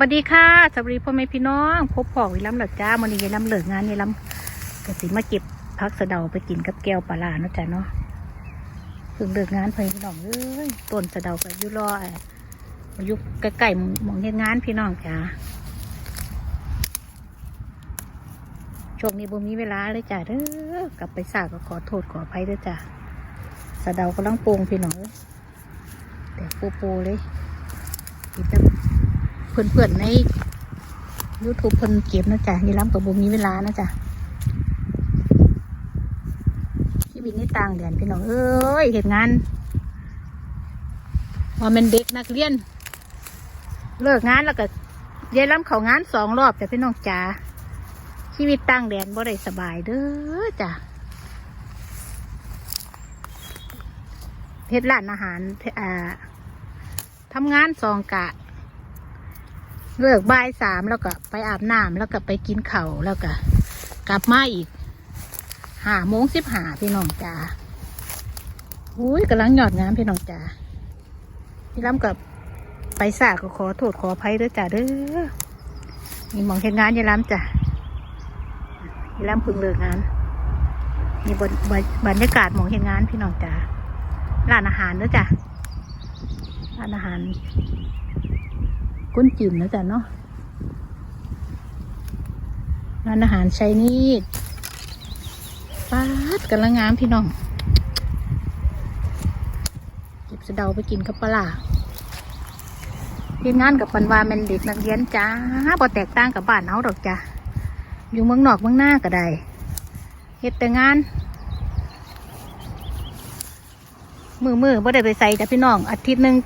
วัสดีค่ะ สวัสดีพ่อแม่พี่น้อง พบพ่อวิลัมหลัจ้ามันนี้ยายลำเหลิกงานยายลำกสิมาเก็บพักสะเดาไปกินกับแก้วปลาลาเนาะจ้ะเนาะเพิ่งเลิกงานเพิ่นพี่น้องเอ้ยต้นสะเดาก็ยู่รออะอยู่ใกล้ๆหมองเฮ็ดงานพี่น้องจ้าช่วงนี้บ่มีเวลาเลยจ้ะเด้อกลับไปสากก็ขอโทษขออภัยเด้อจ้ะสะเดากำลังปรุงพี่น้องแต่ปูปูๆเลยกินแต่ เพื่อนๆใน YouTube เพิ่นเก็บนะจ๊ะยีรับกับบุมีเวลานะจ๊ะชีวิตนี่ต่างเดือนพี่น้องเอ้ยเห็นงานว่ามันเด็กนักเรียน เลิกงานแล้วก็ยายล้ำเขางานสองรอบแต่พี่น้องจ๋าชีวิตต่างแดนบ่ได้สบายเด้อจ้ะเพชรร้านอาหารอ่าทำงานสองกะ เลิกบ่ายสามแล้วก็ไปอาบน้ำแล้วก็ไปกินเข้าแล้วก็กลับมาอีกห้าโมงสิบห้าพี่น้องจ๋าอุ้ยกำลังหยอดงามพี่น้องจ๋าพี่ล้ำกับไปสาก็ขอโทษขออภัยด้วยจ้าเด้อมีมองเห็นงานยายล้ำจ้ะยายล้ำพึงเลิกงานมีบรบรรบรยากาศมองเห็นงานพี่น้องจ๋าร้านอาหารด้วยจ้ะร้านอาหาร ก้นจืดนะจ๊ะเนาะร้านอาหารชัยนีดป้าดกำลังงามพี่น้องเก็บสะเดาไปกินกับปลาร้าเรียนงานกับปันวาแมนเด็กนักเรียนจ้าพอแตกต่างกับบ้านเอาดอกจ้ะอยู่เมืองนอกเมืองหน้าก็ได้เฮ็ดแต่งาน มือมือบ่ได้ไปใส่จ้ะพี่น้อง อาทิตย์หนึ่ง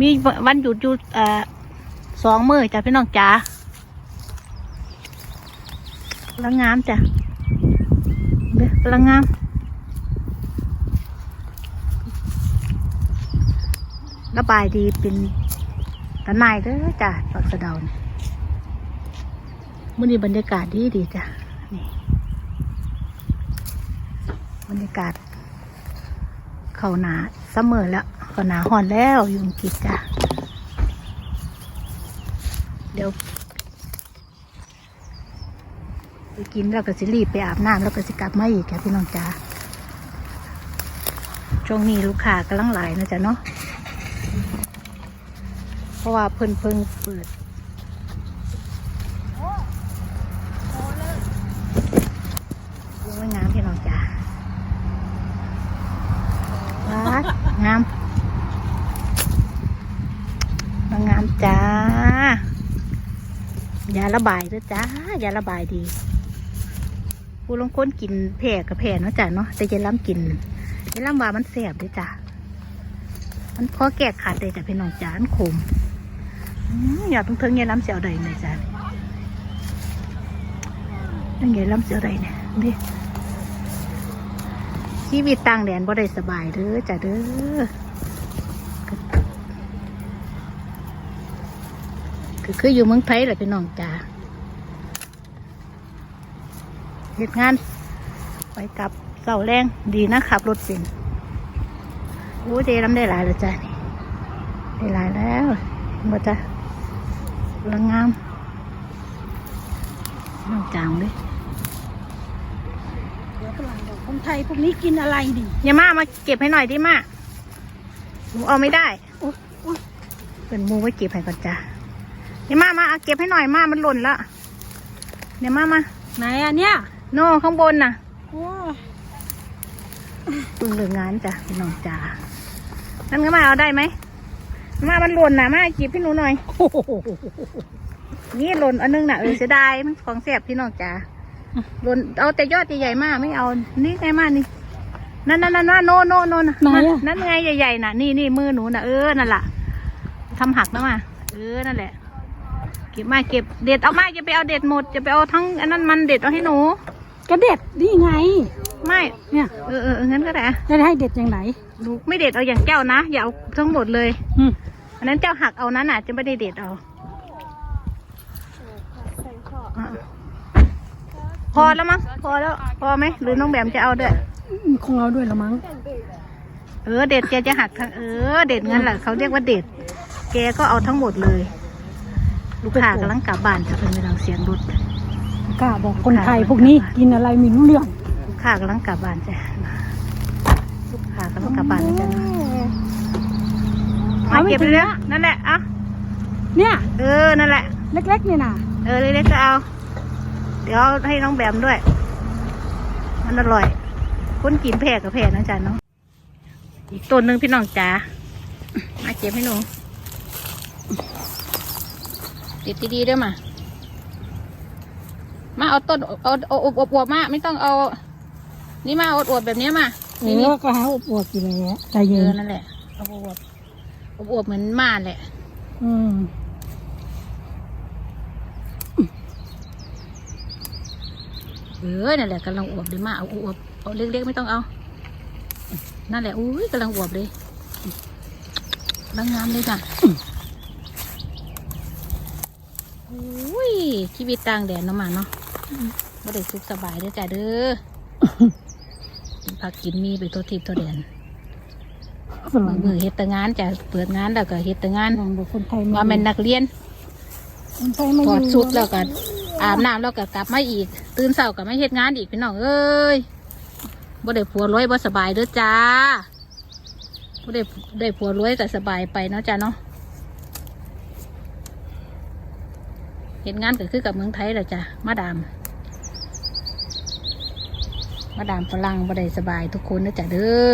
มีวันหยุดอยู่อ่อ สองมือจ้ะพี่น้องจ๋าพลังงามจ้ะเด้อพลังงามระบายดีเป็นตะนายเด้อจ้ะปักสะเดาเนี่ยมื่อนี้บรรยากาศดีดีจ้ะนี่บรรยากาศ เขาหนาเสมอแล้วเขาหนาหอนแล้วยุงกิจจ้ะ เดี๋ยวไปกินแล้วก็สิรีบไปอาบน้ำแล้วก็สิกลับมาอีกค่ะพี่น้องจ๋าช่วงนี้ลูกค้ากำลังหลายนะจ๊ะเนาะเพราะว่าเพิ่นเพิ่งเปิดยังไม่งามพี่น้องจ๋าวัดงามงามจ้า ยาระบายด้วยจ้ายาระบายดี ผู้ลงค้นกินแผ่กับแผ่เนาะจ้ะเนาะแต่ยาล้ำกินยาล้ำว่ามันแสบด้วยจ้ะมันพอแก้ขาดเลยจ้ะพี่น้องจ้ามันขมอืมอยาเพิ่งๆยายล้ำเสียวใดเนี่ยจ้ะนั่นยายล้ำเสียวใดเนี่ยดิชีวิตต่างแดนบ่ได้สบายเด้อจ้ะเด้อ คือคืออยู่เมืองไทยแหละพี่น้องจ้าเหตุงาน ไปกลับเสาแรงดีนะขับ รถเป็นโอ้เจน้ำได้หลายแล้วจ้านี่ได้หลายแล้วมาจ้ะลังงามน้องจางเลยคนไทยพวกนี้กินอะไรดิอย่ามามาเก็บให้หน่อยดิมาหนูเอาไม่ได้โอ๊ยโอ๊ยเป็นมูไว้เก็บให้ก่อนจ้า อย่ามามาเอาเก็บให้หน่อยมามันหล่นแล้วเดี๋ยวมามาไหนอะเนี่ยโน่ข้างบนน่ะโอ้ยเพิ่งเลิกงานจ้ะพี่น้องจ้านั่นก็มาเอาได้ไหมมามันหล่นน่ะมาจีบพี่หนูหน่อยนี่หล่นอันนึงน่ะเออเสียดายมันของแสบพี่น้องจ้าหล่นเอาแต่ยอดใหญ่ๆมากไม่เอานี่ไงมานี่นั่นนั่นนั่นโนโนโนนะไหนมาอะนั่นไงใหญ่ๆน่ะ นี่นี่มือหนูน่ะเออนั่นล่ะทำหักนะมาเออนั่นแหละ เก็บมาเก็บเด็ดเอามาอย่าไปเอาเด็ดหมดอย่าไปเอาทั้งอันนั้นมันเด็ดเอาให้หนูกระเด็ดนี่ไง ไม่เนี่ยเออเออเอองั้นก็ได้จะได้ให้เด็ดอย่างไหนหนูไม่เด็ดเอาอย่างเจ้านะอย่าเอาทั้งหมดเลย อืมอันนั้นเจ้าหักเอานั้นอะจะไม่ได้เด็ดเอาอะพอแล้วมั้งพอแล้ว พอไหมหรือน้องแบมจะเอาด้วย คงเอาด้วยละมั้ง เออเด็ดแกจะหักทั้งเออ เด็ดงั้นแหละเขาเรียกว่าเด็ด แกก็เอาทั้งหมดเลย ลูกค้ากำลังกลับบ้านจะเป็นไปทางเสียงรถกล้าบอกคนไทยพวกนี้กินอะไรไมีรู้เรื่องลูกค้ากำลังกลับบ้านจ้ะลูกค้ากำลังกลับบ้านนะจ้ะเนาะมาเก็บเลยนะนั่นแหละเอะเนี่ยเออนั่นแหละ เล็กๆนี่นะเออเล็กๆก็เอา เดี๋ยวให้น้องแบมด้วย มันอร่อยคนกินแพร่กับแพร่นะจ๊ะเนาะอีกต้นหนึ่งพี่น้องจ๋ามาเก็บให้หนู ติดดีๆด้วยมา มาเอาต้นเอาเอาอบอบอวบๆมาไม่ต้องเอา นี่มาอวบๆแบบนี้มาเอนี่อก็หาอบอวบกินเลยอะใจเอเย็อนนั่นแหละเอาอวบอบอวบๆเหมือนม่านแหละอืมเออนั่นแหละกำลังอวบเลยมาเอาอวบเอาเล็กๆไม่ต้องเอา นั่นแหละอุ้ยกำลังอวบเลยกำลังงามเลยจ้ะ อุ้ยชีวิตต่างแดนเนาะมาเนาะไม่ได้สุขสบายเด้อจ้ะเด้อกินผักกินมีไปตัวทิพย์ตัวแดนฝรั่งมือเฮ็ดแต่งานจ้ะเปิดงานแล้วก็เฮ็ดแต่งานฝรั่งบอกคนไทยไว่าเป็นนักเรียนคนไทยไม่ถอดยู่ชุดแล้วก็อาบน้ำแล้วก็กลับมาอีก ตื่นเช้าก็ไม่เฮ็ดงานอีกพี่น้องเอ้ยบ่ได้ผัวรวยบ่สบายเด้อจ้าบ่ได้ได้ผัวรวยก็สบายไปเนาะจ้าเนาะ เฮ็ดงานก็คือกับเมืองไทยแหละจ้ะมาดามมาดามฝรั่งบ่ได้สบายทุกคนเด้อจ้ะเด้อ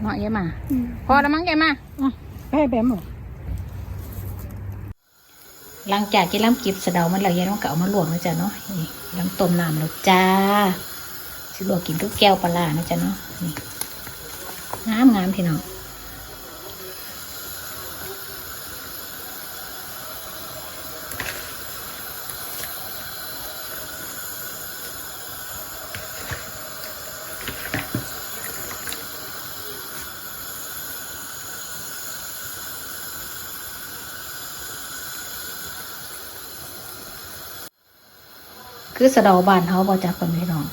เนาะแย่มาอืมพอแล้วมั้งแย่มาอะแพ้แบมเหรอหลังจากที่ล้ำกิบสะเดามันแล้วยายน้องก็เอามาลวกนะจ๊ะเนาะนี่ล้ำต้มน้ำแล้วจ้าสิลวกกินทุกแก้วปลาร้านะจ๊ะเนาะนี่งามงามพี่น้อง คือสะเดาบ้านเขาบอจักคนพี่น้อง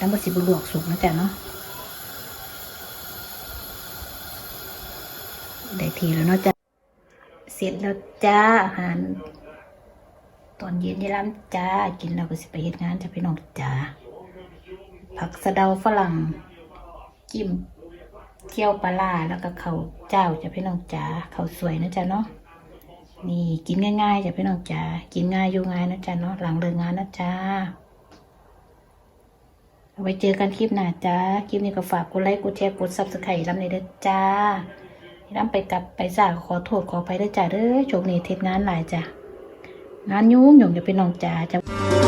น้ำมันสิบุลวกสุกนะจ๊ะเนาะได้ทีแล้วเนาะจ้ะเสร็จแล้วจ้าอาหารตอนเย็นยี่ล้ำจ้า กินแล้วก็สิไปเฮ็ดงานจะพี่น้องจ้า ผักสะเดาฝรั่งจิ้มเที่ยวปลาร้าแล้วก็เขาวเจ้าจะพี่น้องจ้าเขาวสวยนะจ๊ะเนาะ นี่กินง่ายๆจ้ะพี่น้องจ้ากินง่ายอยู่ง่ายนะจ๊ะเนาะหลังเลิกงานนะจ๊ะเอาไว้เจอกันคลิปหน้าจ้า คลิปนี้ก็ฝากกดไลค์กดแชร์กดซับสไครต์รำเลยเด้อจ้าที่ำไปกลับไปจ้าขอโทษขอไปด้จ้าเด้อโชคดีเทศงานหลายจ้างานยุ่งหยุ่งจะเป็นน้องจ้าจ้า